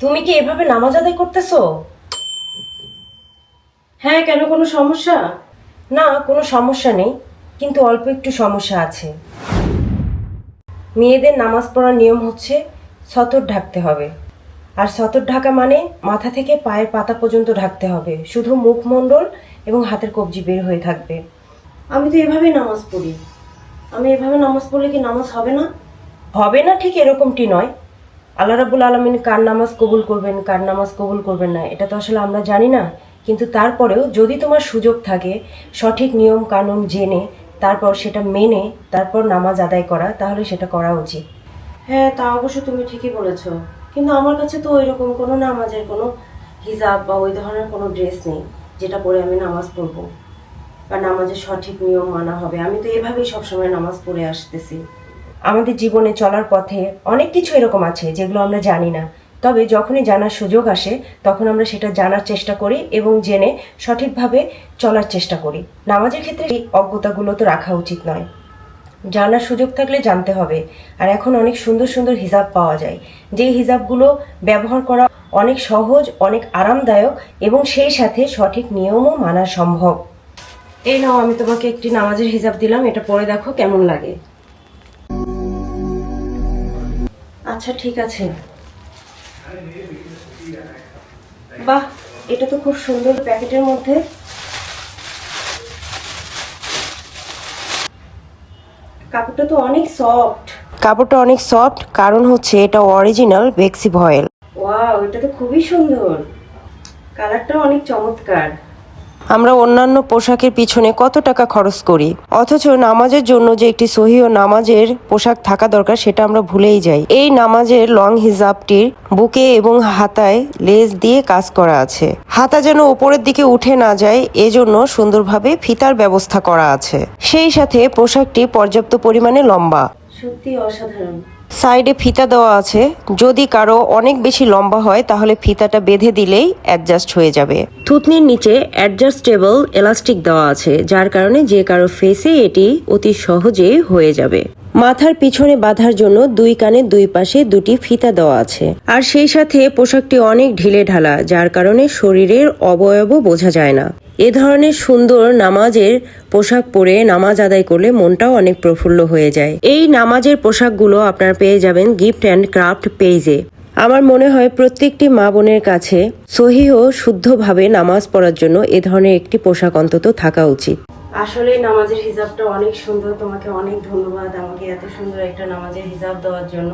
তুমি কি এভাবে নামাজ আদায় করতেছো? হ্যাঁ কেন? কোনো সমস্যা? না, কোনো সমস্যা নেই, কিন্তু অল্প একটু সমস্যা আছে। মেয়েদের নামাজ পড়ার নিয়ম হচ্ছে সতর ঢাকতে হবে। আর সতর ঢাকা মানে মাথা থেকে পায়ের পাতা পর্যন্ত ঢাকতে হবে। শুধু মুখমণ্ডল এবং হাতের কবজি বের হয়ে থাকবে। আমি তো এভাবেই নামাজ পড়ি। আমি এভাবে নামাজ পড়লে কি নামাজ হবে না? হবে না ঠিক এরকমটি নয়। আল্লাহ রাবুল আলমিন কার নামাজ কবুল করবেন, কার নামাজ কবুল করবেন না, এটা তো আসলে আমরা জানি না। কিন্তু তারপরেও যদি তোমার সুযোগ থাকে, সঠিক নিয়ম কানুন জেনে, তারপর সেটা মেনে, তারপর নামাজ আদায় করা, তাহলে সেটা করা উচিত। হ্যাঁ তা অবশ্য তুমি ঠিকই বলেছ। কিন্তু আমার কাছে তো ওইরকম কোনো নামাজের কোনো হিজাব বা ওই ধরনের কোনো ড্রেস নেই, যেটা পরে আমি নামাজ পড়ব। বা নামাজের সঠিক নিয়ম মানা হবে। আমি তো এভাবেই সবসময় নামাজ পড়ে আসতেছি। আমাদের জীবনে চলার পথে অনেক কিছু এরকম আছে যেগুলো আমরা জানি না। তবে যখনই জানার সুযোগ আসে, তখন আমরা সেটা জানার চেষ্টা করি এবং জেনে সঠিকভাবে চলার চেষ্টা করি। নামাজের ক্ষেত্রে এই অজ্ঞতাগুলো তো রাখা উচিত নয়। জানার সুযোগ থাকলে জানতে হবে। আর এখন অনেক সুন্দর সুন্দর হিজাব পাওয়া যায়। যে হিজাবগুলো ব্যবহার করা অনেক সহজ, অনেক আরামদায়ক এবং সেই সাথে সঠিক নিয়মও মানা সম্ভব। এই নাও, আমি তোমাকে একটি নামাজের হিজাব দিলাম। এটা পরে দেখো কেমন লাগে। আচ্ছা ঠিক আছে। বাহ এটা তো খুব সুন্দর প্যাকেটের মধ্যে। কাপড়টা তো অনেক সফট। কাপড়টা অনেক সফট কারণ হচ্ছে এটা অরিজিনাল বেক্সি ভয়েল। ওয়াও এটা তো খুবই সুন্দর। কালারটা অনেক চমৎকার। আমরা অন্যান্য পোশাকের পিছনে কত টাকা খরচ করি? অথচ নামাজের জন্য যে একটি সহি ও নামাজের পোশাক থাকা দরকার, সেটা আমরা ভুলেই যাই। এই নামাজের লং হিজাবটির বুকে এবং হাতায় লেজ দিয়ে কাজ করা আছে। হাতা যেন উপরের দিকে উঠে না যায়, এজন্য সুন্দরভাবে ফিতার ব্যবস্থা করা আছে। সেই সাথে পোশাকটি পর্যাপ্ত পরিমাণে লম্বা। সত্যি অসাধারণ। সাইডে ফিতা দেওয়া আছে। যদি কারও অনেক বেশি লম্বা হয়, তাহলে ফিতাটা বেঁধে দিলেই অ্যাডজাস্ট হয়ে যাবে। থুতনির নিচে অ্যাডজাস্টেবল এলাস্টিক দেওয়া আছে, যার কারণে যে কারও ফেসে এটি অতি সহজে হয়ে যাবে। মাথার পিছনে বাঁধার জন্য দুই কানে দুই পাশে দুটি ফিতা দেওয়া আছে। আর সেই সাথে পোশাকটি অনেক ঢিলে ঢালা, যার কারণে শরীরের অবয়ব বোঝা যায় না। এ ধরনের সুন্দর নামাজের পোশাক পরে নামাজ আদায় করলে মনটাও অনেক প্রফুল্ল হয়ে যায়। এই নামাজের পোশাকগুলো আপনারা পেয়ে যাবেন গিফট অ্যান্ড ক্রাফট পেজে। আমার মনে হয় প্রত্যেকটি মা বোনের কাছে সহি ও শুদ্ধভাবে নামাজ পড়ার জন্য এ ধরনের একটি পোশাক অন্তত থাকা উচিত। আসলে নামাজের হিজাবটা অনেক সুন্দর। তোমাকে অনেক ধন্যবাদ আমাকে এত সুন্দর একটা নামাজের হিজাব দেওয়ার জন্য।